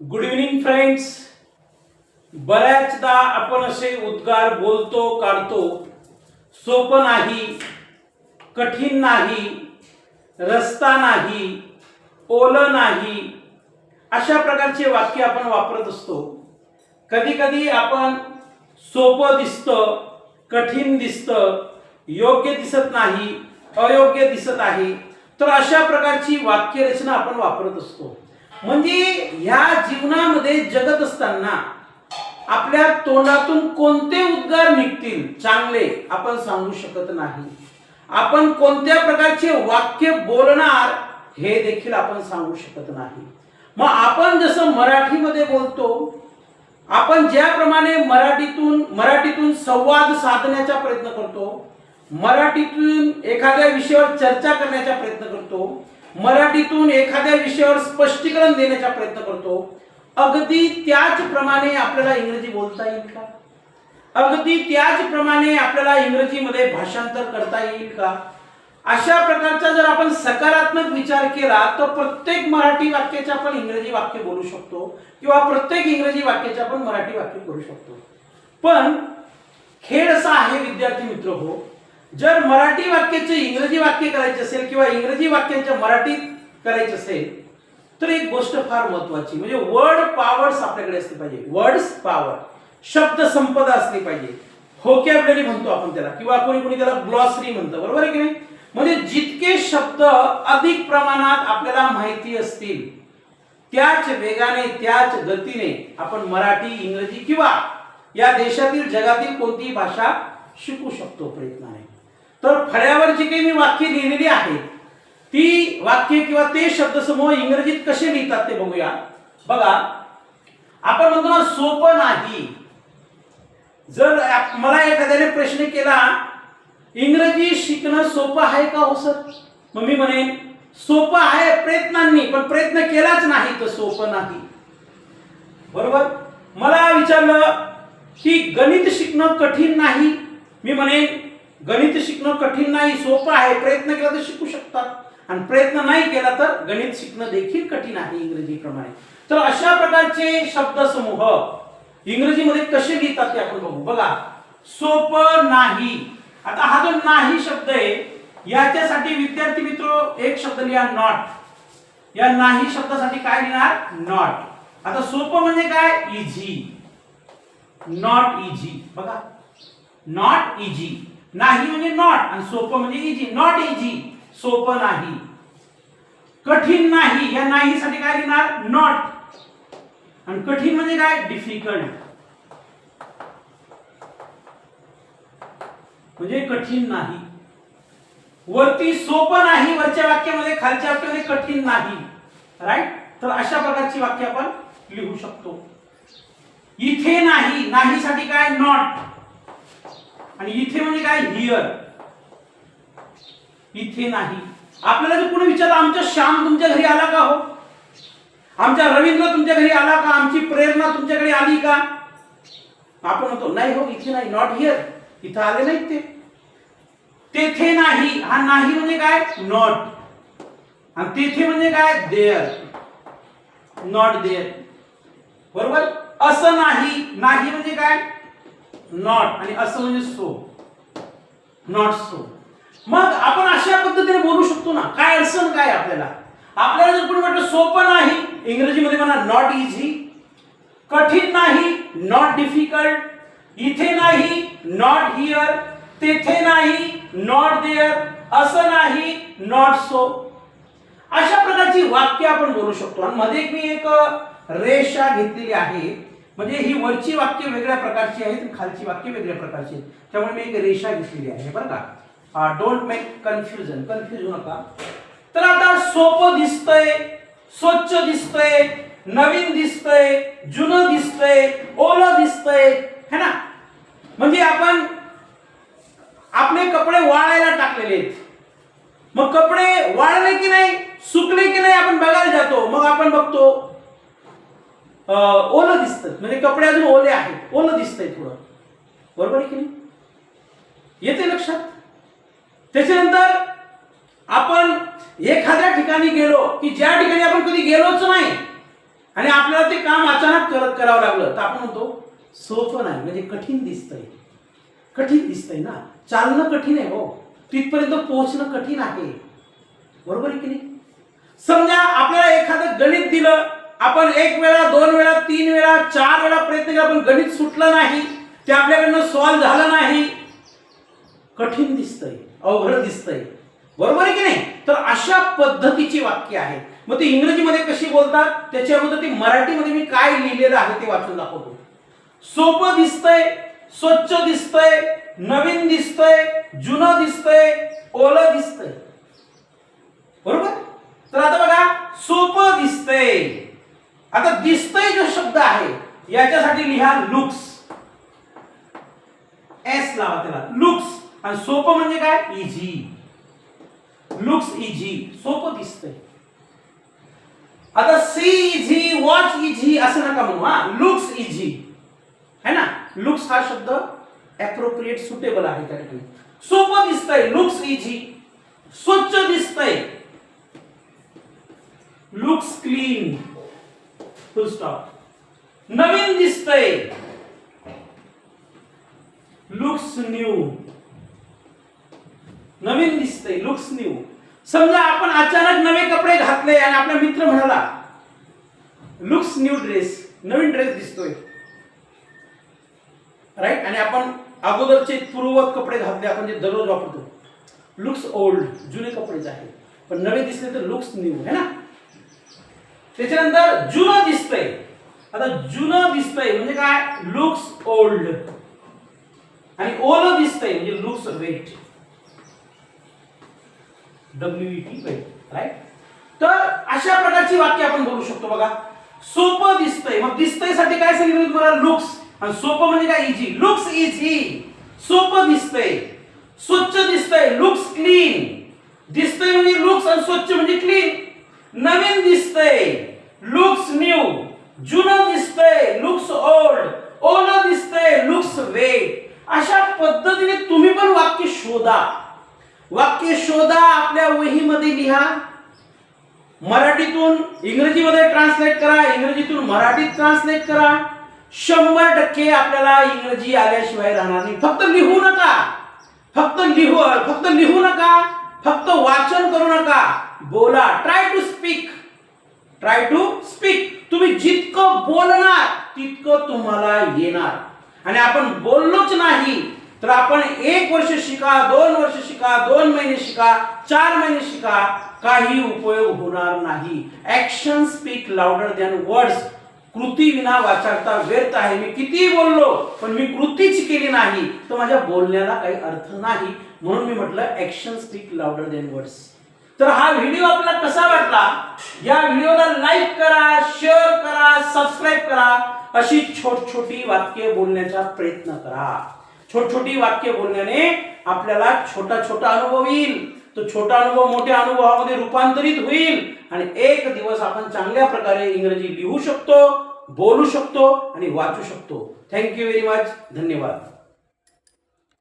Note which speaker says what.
Speaker 1: Good evening friends बऱ्याचदा आपण असे उद्गार बोलतो काढतो. सोपं नाही कठीण नाही रस्ता नाही ओलं नाही. अशा प्रकारचे वाक्य आपण वापरत असतो. कधी कधी आपण सोपं दिसतं कठीण दिसतं योग्य दिसत नाही अयोग्य दिसत आहे. तर अशा प्रकारची वाक्यरचना आपण वापरत असतो. म्हणजे ह्या जीवनामध्ये जगत असताना आपल्या तोंडातून कोणते उद्गार निघतील चांगले आपण सांगू शकत नाही. आपण कोणत्या प्रकारचे वाक्य बोलणार हे देखील आपण सांगू शकत नाही. मग आपण जसं मराठीमध्ये बोलतो आपण ज्याप्रमाणे मराठीतून मराठीतून संवाद साधण्याचा प्रयत्न करतो मराठीतून एखाद्या विषयावर चर्चा करण्याचा प्रयत्न करतो मराठीतून एखाद्या विषयावर स्पष्टीकरण देण्याचा प्रयत्न करतो अगदी त्याचप्रमाणे आपल्याला इंग्रजी बोलता येईल का? अगदी त्याचप्रमाणे आपल्याला इंग्रजीमध्ये भाषांतर करता येईल का? अशा प्रकारचा जर आपण सकारात्मक विचार केला तर प्रत्येक मराठी वाक्याचे आपण इंग्रजी वाक्य बोलू शकतो किंवा प्रत्येक इंग्रजी वाक्याचे आपण मराठी वाक्य करू शकतो. पण खेळ असा आहे विद्यार्थी मित्र हो जर मराठी वाक्याचे इंग्रजी वाक्य करायचे असेल किंवा इंग्रजी वाक्यांच्या मराठीत करायचे असेल तर एक गोष्ट फार महत्वाची. म्हणजे वर्ड पॉवर्स आपल्याकडे असली पाहिजे. वर्ड्स पॉवर शब्द संपदा असली पाहिजे. होकॅबलरी म्हणतो आपण त्याला. किंवा कोणी कोणी त्याला ग्लॉसरी म्हणतं. बरोबर आहे की नाही? म्हणजे जितके शब्द अधिक प्रमाणात आपल्याला माहिती असतील त्याच वेगाने त्याच गतीने आपण मराठी इंग्रजी किंवा या देशातील जगातील कोणतीही भाषा शिकू शकतो प्रयत्नाने तर फळ्यावर जी काही मी वाक्य लिहिलेली आहेत ती वाक्य किंवा ते शब्दसमूह इंग्रजीत कसे लिहितात ते बघूया. बघा आपण म्हणतो ना सोपं नाही. जर मला एखाद्याने प्रश्न केला इंग्रजी शिकणं सोपं आहे का हो सर? मग मी म्हणेन सोपं आहे प्रयत्नांनी पण प्रयत्न केलाच नाही तर सोपं नाही. बरोबर? मला विचारलं की गणित शिकणं कठीण नाही. मी म्हणेन गणित शिकणं कठीण नाही सोपं आहे. प्रयत्न केला तर शिकू शकतात. आणि प्रयत्न नाही केला तर गणित शिकणं देखील कठीण आहे इंग्रजीप्रमाणे. तर अशा प्रकारचे शब्दसमूह इंग्रजीमध्ये कसे लिहितात ते आपण बघू. बघा सोपं नाही. आता हा जो नाही शब्द आहे याच्यासाठी विद्यार्थी मित्र एक शब्द लिहा नॉट या नाही शब्दासाठी काय लिहिणार? नॉट आता सोपं म्हणजे काय? इझी नॉट इझी बघा. नॉट इझी नाही म्हणजे नॉट आणि सोपं म्हणजे इझी नॉट इझी सोपं नाही. कठीण नाही. या नाही साठी काय लिहिणार? नॉट आणि कठीण म्हणजे काय? डिफिकल्ट म्हणजे कठीण नाही. वरती सोपं नाही वरच्या वाक्यामध्ये खालच्या वाक्यामध्ये कठीण नाही. राईट तर अशा प्रकारची वाक्य आपण लिहू शकतो. इथे नाही. नाहीसाठी काय? नॉट आणि इथे म्हणजे काय? हिअर इथे नाही. आपल्याला जर कोणी विचारलं आमच्या श्याम तुमच्या घरी आला का हो? आमच्या रवींद्र तुमच्या घरी आला का? आमची प्रेरणा तुमच्याकडे आली का? आपण म्हणतो नाही हो इथे नाही. नॉट हिअर इथं आले नाहीत ते. तेथे नाही. हा नाही म्हणजे काय? नॉट आणि तेथे म्हणजे काय? देअर नॉट देअर बरोबर? असं नाही. नाही म्हणजे काय? नॉट आणि असं म्हणजे सो नॉट सो मग आपण अशा पद्धतीने बोलू शकतो ना काय अडचण काय आपल्याला? आपल्याला जर कोणी म्हटलं सोपं नाही इंग्रजीमध्ये म्हणा नॉट इझी कठीण नाही नॉट डिफिकल्ट इथे नाही नॉट हिअर तेथे नाही नॉट देअर असं नाही नॉट सो अशा प्रकारची वाक्य आपण बोलू शकतो. आणि मध्ये मी एक रेषा घेतलेली आहे. म्हणजे ही वरची वाक्य वेगळ्या प्रकारची आहेत खालची वाक्य वेगळ्या प्रकारची आहेत. त्यामुळे मी एक रेषा घेतलेली आहे बरं का? डोंट मेक कन्फ्युजन कन्फ्युज होऊ नका तर आता सोपं दिसतंय स्वच्छ दिसतंय नवीन दिसतंय जुनं दिसतंय ओलं दिसतंय है ना? म्हणजे आपण आपले कपडे वाळायला टाकलेले आहेत. मग कपडे वाळले की नाही सुकले की नाही आपण बघायला जातो. मग आपण बघतो ओलं दिसतं. म्हणजे कपडे अजून ओले आहेत. ओलं दिसतंय थोडं. बरोबर आहे की नाही? येते लक्षात? त्याच्यानंतर आपण एखाद्या ठिकाणी गेलो की ज्या ठिकाणी आपण कधी गेलोच नाही आणि आपल्याला ते काम अचानक करत करावं लागलं तर आपण म्हणतो सोपं नाही. म्हणजे कठीण दिसतंय. कठीण दिसतंय ना. चालणं कठीण आहे हो. तिथपर्यंत पोहोचणं कठीण आहे. बरोबर आहे की नाही? समजा आपल्याला एखादं गणित दिलं आपण एक वेळा दोन वेळा तीन वेळा चार वेळा प्रयत्न केला पण गणित सुटलं नाही. ते आपल्याकडनं सॉल्व्ह झालं नाही. कठीण दिसतंय अवघड दिसतंय. बरोबर आहे की नाही? तर अशा पद्धतीची वाक्य आहेत मग ते इंग्रजीमध्ये कशी बोलतात? त्याच्या अगोदर ते मराठीमध्ये मी काय लिहिलेलं आहे ते वाचून दाखवतो. सोपं दिसतंय स्वच्छ दिसतंय नवीन दिसतंय जुनं दिसतंय ओलं दिसतंय. बरोबर? तर आता बघा सोपं दिसतंय. आता दिसतय जो शब्द आहे याच्यासाठी लिहा लुक्स. एस लावा त्याला. लुक्स. आणि सोपं म्हणजे काय? इझी लुक्स इझी सोपं दिसतंय. आता सी इझी वॉच इझी असं नका म्हणू हा. लुक्स इझी है ना? लुक्स हा शब्द अप्रोप्रिएट सुटेबल आहे त्या ठिकाणी. सोपं दिसतंय. लुक्स इझी स्वच्छ दिसतंय. Looks clean. फुल स्टॉप नवीन दिसतंय. लुक्स न्यू नवीन दिसतंय. लुक्स न्यू समजा आपण अचानक नवे कपडे घातले आणि आपला मित्र म्हणाला लुक्स न्यू ड्रेस नवीन ड्रेस दिसतोय. राईट आणि आपण अगोदरचे पूर्ववत कपडे घातले आपण जे दररोज वापरतो. लुक्स ओल्ड जुने कपडेच आहेत. पण नवे दिसले तर लुक्स न्यू है ना? त्याच्यानंतर जुनं दिसतंय आता जुनं दिसतंय म्हणजे काय? लुक्स ओल्ड आणि ओलं दिसतंय म्हणजे looks wet W E wet right तर अशा प्रकारची वाक्य आपण बोलू शकतो बघा. सोपं दिसतंय मग दिसतंयसाठी काय सांगितलं तुम्हाला? लुक्स आणि सोपं म्हणजे काय? इझी लुक्स इझी सोपं दिसतंय स्वच्छ दिसतंय लुक्स क्लीन दिसतंय म्हणजे लुक्स आणि स्वच्छ म्हणजे क्लीन नवीन दिसतंय. लुक्स न्यू जुनं दिसतंय. लुक्स ओल्ड ओलं दिसतंय. लुक्स वेट अशा पद्धतीने तुम्ही पण वाक्य शोधा. वाक्य शोधा आपल्या वहीमध्ये लिहा. मराठीतून इंग्रजीमध्ये ट्रान्सलेट करा. इंग्रजीतून मराठीत ट्रान्सलेट करा. शंभर टक्के आपल्याला इंग्रजी आल्याशिवाय राहणार नाही. फक्त लिहू नका. फक्त लिहू फक्त लिहू नका. फक्त वाचन करू नका. बोला. Try to speak try to speak तुम्ही जितकं बोलणार तितकं तुम्हाला येणार. आणि आपण बोललोच नाही तर आपण एक वर्ष शिका दोन वर्ष शिका दोन महिने शिका चार महिने शिका काही उपयोग होणार नाही. Action speak louder than words कृती विना वाचारता व्यर्थ आहे. मी किती बोललो पण मी कृतीच केली नाही. तर माझ्या बोलण्याला काही अर्थ नाही. म्हणून मी म्हटलं action speak louder than words तर हा व्हिडिओ आपला कसा वाटला? या व्हिडिओला लाईक करा शेअर करा सबस्क्राईब करा. अशी छोट छोटी वाक्य बोलण्याचा प्रयत्न करा. छोट छोटी वाक्य बोलण्याने आपल्याला छोटा छोटा अनुभव येईल. तो छोटा अनुभव मोठ्या अनुभवामध्ये रूपांतरित होईल. आणि एक दिवस आपण चांगल्या प्रकारे इंग्रजी लिहू शकतो बोलू शकतो आणि वाचू शकतो. थँक्यू व्हेरी मच धन्यवाद.